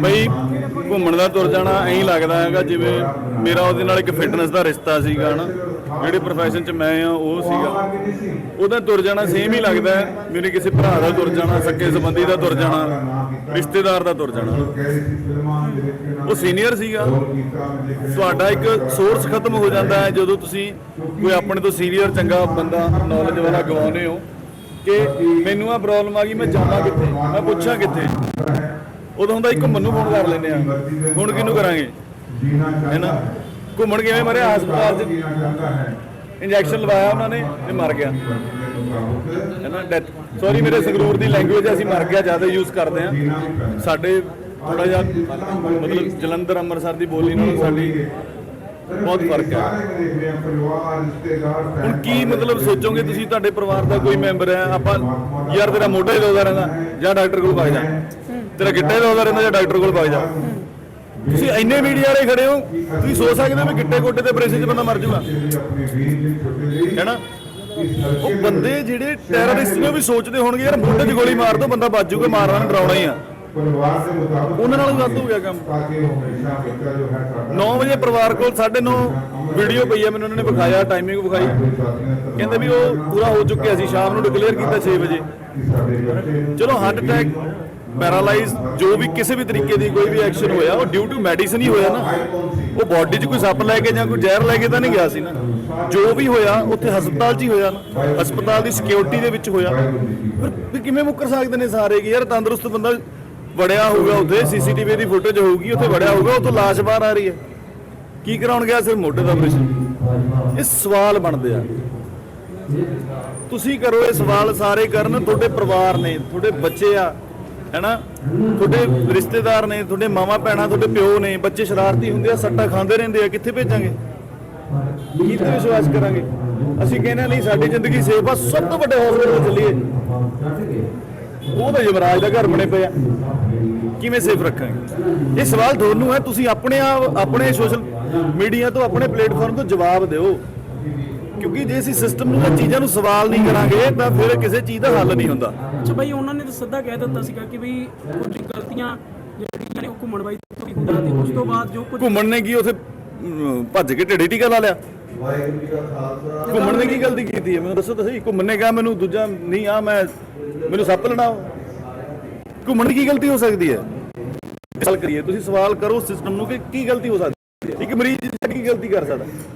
ਬਈ, ਘੁੰਮਣ ਦਾ ਤੁਰ ਜਾਣਾ, ਐਂ ਲੱਗਦਾ ਹੈਗਾ ਜਿਵੇਂ ਮੇਰਾ ਉਹਦੇ ਨਾਲ ਇੱਕ ਫਿਟਨੈਸ ਦਾ ਰਿਸ਼ਤਾ ਸੀਗਾ ਨਾ ਜਿਹੜੇ ਪ੍ਰੋਫੈਸ਼ਨ 'ਚ ਮੈਂ ਆ, ਉਹ ਸੀਗਾ। ਉਹਦਾ ਤੁਰ ਜਾਣਾ ਸੇਮ ਹੀ ਲੱਗਦਾ ਹੈ। ਮੇਰੇ ਕਿਸੇ ਭਰਾ ਦਾ ਤੁਰ ਜਾਣਾ, ਸੱਕੇ ਸੰਬੰਧੀ ਦਾ ਤੁਰ ਜਾਣਾ, ਰਿਸ਼ਤੇਦਾਰ ਦਾ ਤੁਰ ਜਾਣਾ। ਉਹ ਸੀਨੀਅਰ ਸੀਗਾ। ਤੁਹਾਡਾ ਇੱਕ ਸੋਰਸ ਖਤਮ ਹੋ ਜਾਂਦਾ ਹੈ ਜਦੋਂ ਤੁਸੀਂ ਕੋਈ ਆਪਣੇ ਤੋਂ ਸੀਨੀਅਰ ਚੰਗਾ ਬੰਦਾ ਨੌਲੇਜ ਵਾਲਾ ਗਵਾਉਂਦੇ ਹੋ ਕਿ ਮੈਨੂੰ ਆ ਪ੍ਰੋਬਲਮ ਆ ਗਈ, ਮੈਂ ਜਾਵਾਂ ਕਿੱਥੇ? ਮੈਂ ਪੁੱਛਾਂ ਕਿੱਥੇ? ਉਦੋਂ ਹੁੰਦਾ ਇੱਕ ਮੈਨੂੰ ਫੋਨ ਕਰ ਲੈਂਦੇ ਆ। ਹੁਣ ਕਿਹਨੂੰ ਕਰਾਂਗੇ? ਹੈਨਾ ਘੁੰਮਣ ਕਿਵੇਂ ਮਰਿਆ ਹਸਪਤਾਲ 'ਚ ਇੰਜੈਕਸ਼ਨ ਲਵਾਇਆ ਉਹਨਾਂ ਨੇ ਤੇ ਮਰ ਗਿਆ। ਹੈਨਾ ਡੈਥ ਸੌਰੀ ਮੇਰੇ ਸੰਗਰੂਰ ਦੀ ਲੈਂਗੁਏਜ ਅਸੀਂ ਮਰ ਗਿਆ ਜ਼ਿਆਦਾ ਯੂਜ਼ ਕਰਦੇ ਆ। ਸਾਡੇ ਥੋੜਾ ਜਿਹਾ ਮਤਲਬ ਜਲੰਧਰ ਅੰਮ੍ਰਿਤਸਰ ਦੀ ਬੋਲੀ ਨਾਲ ਸਾਡੀ ਬਹੁਤ ਫ਼ਰਕ ਹੈ। ਹੁਣ ਕੀ ਮਤਲਬ ਸੋਚੋਗੇ ਤੁਸੀਂ ਤੁਹਾਡੇ ਪਰਿਵਾਰ ਦਾ ਕੋਈ ਮੈਂਬਰ ਹੈ? ਆਪਾਂ ਯਾਰ ਤੇਰਾ ਮੋਢਾ ਹੀ ਦੋਦਾ ਰਹਿੰਦਾ ਜਾਂ ਡਾਕਟਰ ਕੋਲ ਵਗ ਜਾ। ਤੇਰਾ ਗਿੱਟਾ ਹੀ ਦੋਦਾ ਰਹਿੰਦਾ ਜਾਂ ਡਾਕਟਰ ਕੋਲ ਵਗ ਜਾ। ਤੁਸੀਂ ਇੰਨੇ ਮੀਡੀਆ ਵਾਲੇ ਖੜੇ ਹੋ ਤੁਸੀਂ ਸੋਚ ਸਕਦੇ ਹੋ ਵੀ ਗਿੱਟੇ ਗੋਡੇ ਤੇ ਪ੍ਰੈਸ਼ਰ 'ਚ ਬੰਦਾ ਮਰ ਜਾਊਗਾ ਹੈਨਾ ਉਹ ਬੰਦੇ ਜਿਹੜੇ ਟੈਰਰਿਸਟ ਨੇ ਵੀ ਸੋਚਦੇ ਹੋਣਗੇ ਯਾਰ ਮੋਢੇ 'ਚ ਗੋਲੀ ਮਾਰ ਦੋ ਬੰਦਾ ਬਚ ਜਾਊਗਾ ਮਾਰਨਾ ਡਰਾਉਣਾ ਹੀ ਆ। ਪਰਿਵਾਰ ਦੇ ਮੁਤਾਬਕ ਉਹਨਾਂ ਨਾਲ ਵੱਧ ਹੋ ਗਿਆ ਕੰਮ। ਤਾਂ ਕਿ ਹਮੇਸ਼ਾ ਬੱਚਾ ਜੋ ਹੈ ਸਾਡਾ 9 ਵਜੇ ਪਰਿਵਾਰ ਕੋਲ 9:30 ਵੀਡੀਓ ਪਈ ਆ ਮੈਨੂੰ ਉਹਨਾਂ ਨੇ ਵਿਖਾਇਆ ਟਾਈਮਿੰਗ ਵਿਖਾਈ। ਕਹਿੰਦੇ ਵੀ ਉਹ ਪੂਰਾ ਹੋ ਚੁੱਕਿਆ ਸੀ ਸ਼ਾਮ ਨੂੰ ਡਿਕਲੇਅਰ ਕੀਤਾ 6 ਵਜੇ। ਚਲੋ ਹਾਰਟ ਅਟੈਕ ਪੈਰਾਲਾਈਜ਼ ਜੋ ਵੀ ਕਿਸੇ ਵੀ ਤਰੀਕੇ ਦੀ ਕੋਈ ਵੀ ਐਕਸ਼ਨ ਹੋਇਆ ਉਹ ਡਿਊ ਟੂ ਮੈਡੀਸਨ ਹੀ ਹੋਇਆ ਨਾ। ਉਹ ਬਾਡੀ 'ਚ ਕੋਈ ਸੱਪ ਲੈ ਕੇ ਜਾਂ ਕੋਈ ਜ਼ਹਿਰ ਲੈ ਕੇ ਤਾਂ ਨਹੀਂ ਗਿਆ ਸੀ ਨਾ। ਜੋ ਵੀ ਹੋਇਆ ਉੱਥੇ ਹਸਪਤਾਲ 'ਚ ਹੀ ਹੋਇਆ ਨਾ। ਹਸਪਤਾਲ ਦੀ ਸਿਕਿਉਰਿਟੀ ਦੇ ਵਿੱਚ ਹੋਇਆ। ਫਿਰ ਕਿਵੇਂ ਮੁੱਕਰ ਸਕਦੇ ਨੇ ਸਾਰੇ ਕਿ ਯਾਰ ਤੰਦਰੁਸਤ ਬੰਦਾ ਵੜਿਆ ਹੋਊਗਾ ਉੱਥੇ ਸੀਸੀਟੀਵੀ ਦੀ ਫੁਟੇਜ ਹੋਊਗੀ ਉੱਥੇ ਵੜਿਆ ਹੋਊਗਾ ਉੱਥੋਂ ਲਾਸ਼ ਬਾਹਰ ਆ ਰਹੀ ਹੈ। ਕੀ ਕਰਾਉਣ ਗਿਆ ਸਿਰ ਮੋਢੇ ਦਾ ਆਪਰੇਸ਼ਨ ਇਹ ਸਵਾਲ ਬਣਦੇ ਆ। ਤੁਸੀਂ ਕਰੋ ਇਹ ਸਵਾਲ ਸਾਰੇ ਕਰਨ ਤੁਹਾਡੇ ਪਰਿਵਾਰ ਨੇ ਤੁਹਾਡੇ ਬੱਚੇ ਆ ਹੈਨਾ? ਤੁਹਾਡੇ ਰਿਸ਼ਤੇਦਾਰ ਨੇ ਤੁਹਾਡੇ ਮਾਵਾ ਭੈਣਾਂ ਤੁਹਾਡੇ ਪਿਓ ਨੇ ਬੱਚੇ ਸ਼ਰਾਰਤੀ ਹੁੰਦੇ ਆ ਸੱਟਾ ਖਾਂਦੇ ਰਹਿੰਦੇ ਆ ਕਿੱਥੇ ਭੇਜਾਂਗੇ? ਕੀ ਤੇ ਵਿਸ਼ਵਾਸ ਕਰਾਂਗੇ? ਅਸੀਂ ਕਹਿੰਦੇ ਹਾਂ, ਨਹੀਂ ਸਾਡੀ ਜ਼ਿੰਦਗੀ ਸੇਫ ਆ ਸਭ ਤੋਂ ਵੱਡੇ ਹਸਪਤਾਲ ਚੱਲੀਏ। ਉਹ ਤਾਂ ਯਮਰਾਜ ਦਾ ਘਰ ਬਣੇ ਪਿਆ ਕਿਵੇਂ ਸੇਫ ਰੱਖਾਂਗੇ? ਇਹ ਸਵਾਲ ਤੁਹਾਨੂੰ ਹੈ ਤੁਸੀਂ ਆਪਣੇ ਆਪ ਆਪਣੇ ਸੋਸ਼ਲ ਮੀਡੀਆ ਤੋਂ ਆਪਣੇ ਪਲੇਟਫਾਰਮ ਤੋਂ ਜਵਾਬ ਦਿਓ। ਕਿਉਂਕਿ ਜੇ ਅਸੀਂ ਸਿਸਟਮ ਨੂੰ ਇਹ ਚੀਜ਼ਾਂ ਨੂੰ ਸਵਾਲ ਨਹੀਂ ਕਰਾਂਗੇ ਤਾਂ ਫਿਰ ਕਿਸੇ ਚੀਜ਼ ਦਾ ਹੱਲ ਨਹੀਂ ਹੁੰਦਾ। ਅੱਛਾ ਭਾਈ ਉਹਨਾਂ ਨੇ ਤਾਂ ਸਿੱਧਾ ਕਹਿ ਦਿੱਤਾ ਸੀਗਾ ਕਿ ਵੀ ਕੁਝ ਗਲਤੀਆਂ ਜਿਹੜੀਆਂ ਨੇ ਉਹ ਘੁੰਮਣ ਬਾਈ ਤੋਂ ਵੀ ਹੁੰਦਾ ਤੇ ਉਸ ਤੋਂ ਬਾਅਦ ਜੋ ਕੁਝ ਘੁੰਮਣ ਨੇ ਕੀ ਉਥੇ ਭੱਜ ਕੇ ਢੇੜੀ ਟੀਕਾ ਲਾ ਲਿਆ? ਵਾਹਿਗੁਰੂ ਜੀ ਕਾ ਖਾਲਸਾ। ਘੁੰਮਣ ਨੇ ਕੀ ਗਲਤੀ ਕੀਤੀ ਹੈ? ਮੈਨੂੰ ਦੱਸੋ ਤਾਂ ਸਹੀ। ਘੁੰਮਣ ਨੇ ਕਿਹਾ ਮੈਨੂੰ, ਦੂਜਾ ਨਹੀਂ, ਆ ਮੈਂ, ਮੈਨੂੰ ਸੱਪ ਲੜਾਓ ਘੁੰਮਣ ਦੀ ਕੀ ਗਲਤੀ ਹੋ ਸਕਦੀ ਹੈ? ਸਵਾਲ ਕਰੀਏ, ਤੁਸੀਂ ਸਵਾਲ ਕਰੋ ਸਿਸਟਮ ਨੂੰ ਕਿ ਕੀ ਗਲਤੀ ਹੋ ਸਕਦੀ ਹੈ? ਇੱਕ ਮਰੀਜ਼ ਕੀ ਗਲਤੀ ਕਰ ਸਕਦਾ।